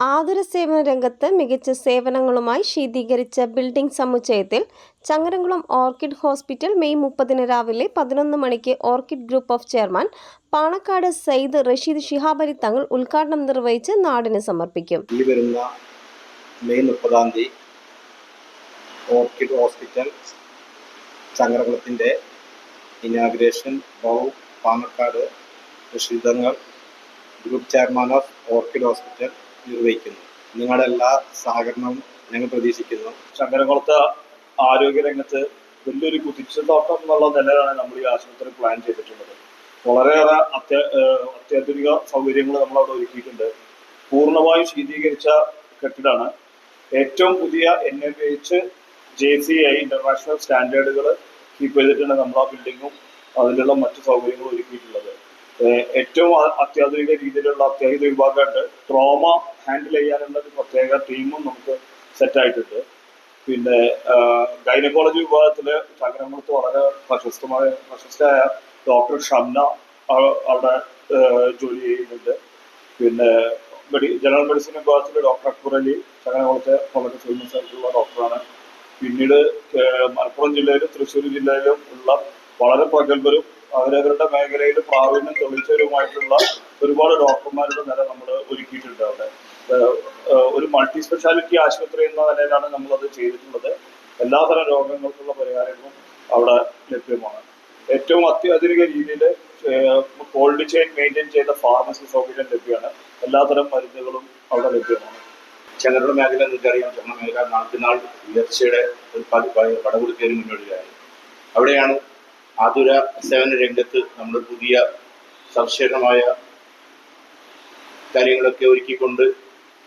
ആതുര സേവന രംഗത്ത് മികച്ച സേവനങ്ങളുമായി ശീതീകരിച്ച ബിൽഡിംഗ് സമുച്ചയത്തിൽ ചങ്ങരംകുളം ഓർക്കിഡ് ഹോസ്പിറ്റൽ മെയ് മുപ്പതിന് രാവിലെ പതിനൊന്ന് മണിക്ക് Orchid group of chairman Panakkad Sayyid Rashid Shihabali Thangal ഉദ്ഘാടനം നിർവഹിച്ച് നാടിന് സമർപ്പിക്കും. ഈ വരുന്ന മെയ് മുപ്പതാം തീയതി ഓർക്കിഡ് ഹോസ്പിറ്റൽ ചങ്ങരകുളത്തിന്റെ inauguration by Panakkad റഷീദങ്ങൾ group chairman of Orchid hospital നിർവഹിക്കുന്നു. നിങ്ങളുടെ എല്ലാ സഹകരണവും ഞങ്ങൾ പ്രതീക്ഷിക്കുന്നു. ചങ്ങരകുളത്ത് ആരോഗ്യരംഗത്ത് വലിയൊരു കുതിച്ചുചാട്ടം എന്നുള്ള നിലയിലാണ് നമ്മൾ ഈ ആശുപത്രി പ്ലാൻ ചെയ്തിട്ടുള്ളത്. വളരെയേറെ അത്യ അത്യാധുനിക സൗകര്യങ്ങൾ നമ്മൾ അവിടെ ഒരുക്കിയിട്ടുണ്ട്. പൂർണമായും ശീതീകരിച്ച കെട്ടിടമാണ്. ഏറ്റവും പുതിയ N M H J C I international സ്റ്റാൻഡേർഡുകൾ keep ചെയ്തിട്ടാണ് നമ്മൾ ആ ബിൽഡിങ്ങും അതിലുള്ള മറ്റു സൗകര്യങ്ങളും ഒരുക്കിയിട്ടുള്ളത്. ഏറ്റവും അത്യാധുനിക രീതിയിലുള്ള അത്യാഹിത വിഭാഗമായിട്ട് ട്രോമ ഹാൻഡിൽ ചെയ്യാനുള്ള ഒരു പ്രത്യേക ടീമും നമുക്ക് സെറ്റ് ആയിട്ടുണ്ട്. പിന്നെ ഗൈനക്കോളജി വിഭാഗത്തിൽ ചങ്ങരംകുളത്ത് വളരെ പ്രശസ്തമായ പ്രശസ്തയായ ഡോക്ടർ ഷംന അവിടെ ജോലി ചെയ്യുന്നുണ്ട്. പിന്നെ മെഡി ജനറൽ മെഡിസിൻ വിഭാഗത്തിൽ ഡോക്ടർ അക്ബർ അലി ചങ്ങരംകുളത്തെ വളരെ ഫേമസ് ആയിട്ടുള്ള ഡോക്ടറാണ് പിന്നീട് മലപ്പുറം ജില്ലയിലും തൃശ്ശൂർ ജില്ലയിലും ഉള്ള വളരെ പ്രഗത്ഭരും അവരവരുടെ മേഖലയിൽ പ്രാവീണ്യം തെളിച്ചവരുമായിട്ടുള്ള ഒരുപാട് ഡോക്ടർമാരുടെ നില നമ്മൾ ഒരുക്കിയിട്ടുണ്ട് അവിടെ ഒരു മൾട്ടി സ്പെഷ്യാലിറ്റി ആശുപത്രി എന്ന നിലയിലാണ് നമ്മളത് ചെയ്തിട്ടുള്ളത് എല്ലാതരം രോഗങ്ങൾക്കുള്ള പരിഹാരങ്ങളും അവിടെ ലഭ്യമാണ് ഏറ്റവും അത്യാധുനിക രീതിയിൽ കോൾഡ് ചെയിൻ മെയിന്റെയിൻ ചെയ്ത ഫാർമസി സൗകര്യം ലഭ്യമാണ് എല്ലാത്തരം മരുന്നുകളും അവിടെ ലഭ്യമാണ് ചെങ്ങരുടെ മേഖല നിങ്ങൾക്കറിയാം ചങ്ങര മേഖല നാൾക്ക് നാൾ ഉയർച്ചയുടെ ഒരു പടി പടി- പടകുടിക്കലിന് മുന്നോടിയായി അവിടെയാണ് ആതുര സേവന രംഗത്ത് നമ്മൾ പുതിയ സവിശേഷമായ കാര്യങ്ങളൊക്കെ ഒരുക്കിക്കൊണ്ട്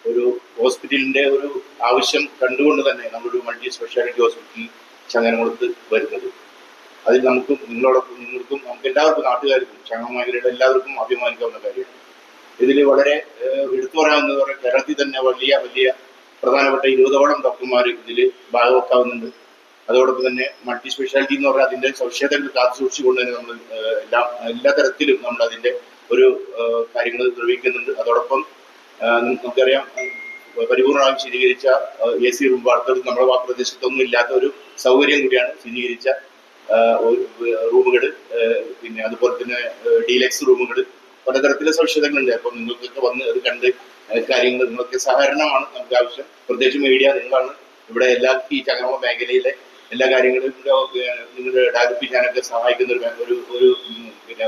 ഒരു ഹോസ്പിറ്റലിന്റെ ഒരു ആവശ്യം കണ്ടുകൊണ്ട് തന്നെ നമ്മളൊരു മൾട്ടി സ്പെഷ്യാലിറ്റി ഹോസ്പിറ്റൽ ചങ്ങരകുളത്ത് വരുന്നത്. അതിൽ നമുക്കും നിങ്ങളോടൊപ്പം നിങ്ങൾക്കും നമുക്ക് എല്ലാവർക്കും നാട്ടുകാർക്കും ചങ്ങ മേഖലയുടെ എല്ലാവർക്കും അഭിമാനിക്കാവുന്ന കാര്യമാണ്. ഇതിൽ വളരെ എടുത്തു പറയാവുന്നത് കേരളത്തിൽ തന്നെ വലിയ വലിയ പ്രധാനപ്പെട്ട ഇരുപതോളം ഡോക്ടർമാർ ഇതിൽ ഭാഗവെക്കാവുന്നുണ്ട്. അതോടൊപ്പം തന്നെ മൾട്ടി സ്പെഷ്യാലിറ്റി എന്ന് പറഞ്ഞാൽ അതിന്റെ സവിശേഷതകൾ കാത്തു സൂക്ഷിച്ചുകൊണ്ട് തന്നെ നമ്മൾ എല്ലാ എല്ലാ തരത്തിലും നമ്മൾ അതിന്റെ ഒരു കാര്യങ്ങൾ നിർവഹിക്കുന്നുണ്ട്. അതോടൊപ്പം നമുക്കറിയാം പരിപൂർണമായി ശീതീകരിച്ച എ സി റൂം വാർത്തകൾ നമ്മുടെ പ്രദേശത്തൊന്നും ഇല്ലാത്ത ഒരു സൗകര്യം കൂടിയാണ് ശീതീകരിച്ച റൂമുകൾ. പിന്നെ അതുപോലെ തന്നെ ഡീലക്സ് റൂമുകൾ. പലതരത്തിലെ സവിശേഷതകളുണ്ട്. അപ്പം നിങ്ങൾക്കൊക്കെ വന്ന് അത് കണ്ട് കാര്യങ്ങൾ നിങ്ങളൊക്കെ സഹകരണമാണ് നമുക്ക് ആവശ്യം. പ്രത്യേകിച്ച് മീഡിയ നിങ്ങളാണ്. ഇവിടെ എല്ലാ ഈ ചങ്ങമ മേഖലയിലെ എല്ലാ കാര്യങ്ങളും നിങ്ങളുടെ ഡെവലപ്പ് സഹായിക്കുന്ന ഒരു ഒരു ഒരു പിന്നെ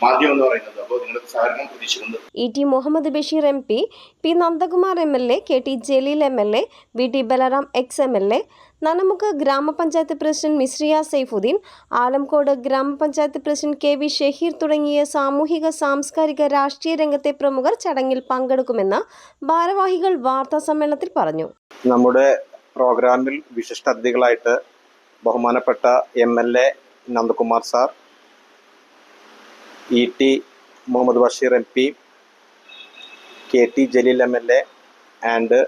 മാധ്യമം എന്ന് പറയുന്നത്. അപ്പോൾ നിങ്ങളുടെ സഹകരണം പ്രതീക്ഷിക്കുന്നത് E T Muhammad Basheer M P P Nandakumar M L A K T Jaleel M L A V T Balram ex M L A നനമുക്ക് ഗ്രാമപഞ്ചായത്ത് പ്രസിഡന്റ് മിശ്രിയ സൈഫുദ്ദീൻ ആലംകോട് ഗ്രാമപഞ്ചായത്ത് പ്രസിഡന്റ് കെ വി ഷഹീർ തുടങ്ങിയ സാമൂഹിക സാംസ്കാരിക രാഷ്ട്രീയ രംഗത്തെ പ്രമുഖർ ചടങ്ങിൽ പങ്കെടുക്കുമെന്ന് ഭാരവാഹികൾ വാർത്താ സമ്മേളനത്തിൽ പറഞ്ഞു. നമ്മുടെ പ്രോഗ്രാമിൽ വിശിഷ്ട അതിഥികളായിട്ട് ബഹുമാനപ്പെട്ട M L A Nandakumar sir E T Muhammad Basheer M P K T Jaleel M L A and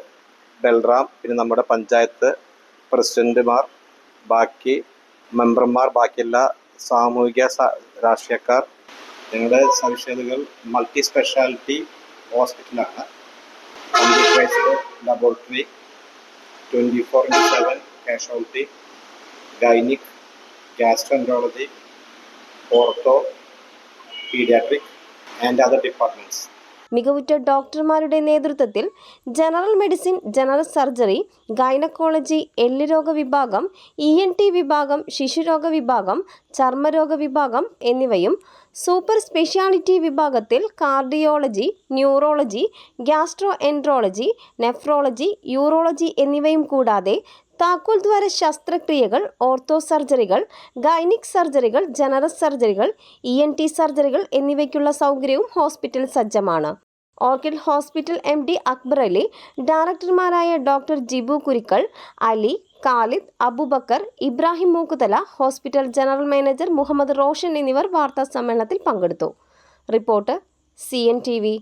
Balram പിന്നെ നമ്മുടെ പഞ്ചായത്ത് പ്രസിഡന്റുമാർ ബാക്കി മെമ്പർമാർ ബാക്കിയെല്ലാ സാമൂഹിക രാഷ്ട്രീയക്കാർ. ഞങ്ങളുടെ സവിശേഷതകൾ മൾട്ടി സ്പെഷ്യാലിറ്റി ഹോസ്പിറ്റലാണ്. Laboratory twenty four into seven casualty gynaec gastroenterology, ortho paediatric and other departments. മികവുറ്റ ഡോക്ടർമാരുടെ നേതൃത്വത്തിൽ general medicine general surgery gynaecology എല്ലുരോഗ വിഭാഗം ഇ എൻ ടി വിഭാഗം ശിശുരോഗ വിഭാഗം ചർമ്മരോഗ വിഭാഗം എന്നിവയും സൂപ്പർ സ്പെഷ്യാലിറ്റി വിഭാഗത്തിൽ cardiology neurology gastroenterology nephrology urology എന്നിവയും കൂടാതെ താക്കോൽ ദ്വാര ശസ്ത്രക്രിയകൾ ഓർത്തോ സർജറികൾ ഗൈനിക് സർജറികൾ ജനറൽ സർജറികൾ ഇ എൻ ടി സർജറികൾ എന്നിവയ്ക്കുള്ള സൗകര്യവും hospital സജ്ജമാണ്. Orchid hospital M D Akbar Ali ഡയറക്ടർമാരായ doctor Jibu Kurikkal Ali Khalid Abubakar Ibrahim Mookkuthala hospital general manager Muhammad Roshan എന്നിവർ വാർത്താ സമ്മേളനത്തിൽ പങ്കെടുത്തു. Report C N T V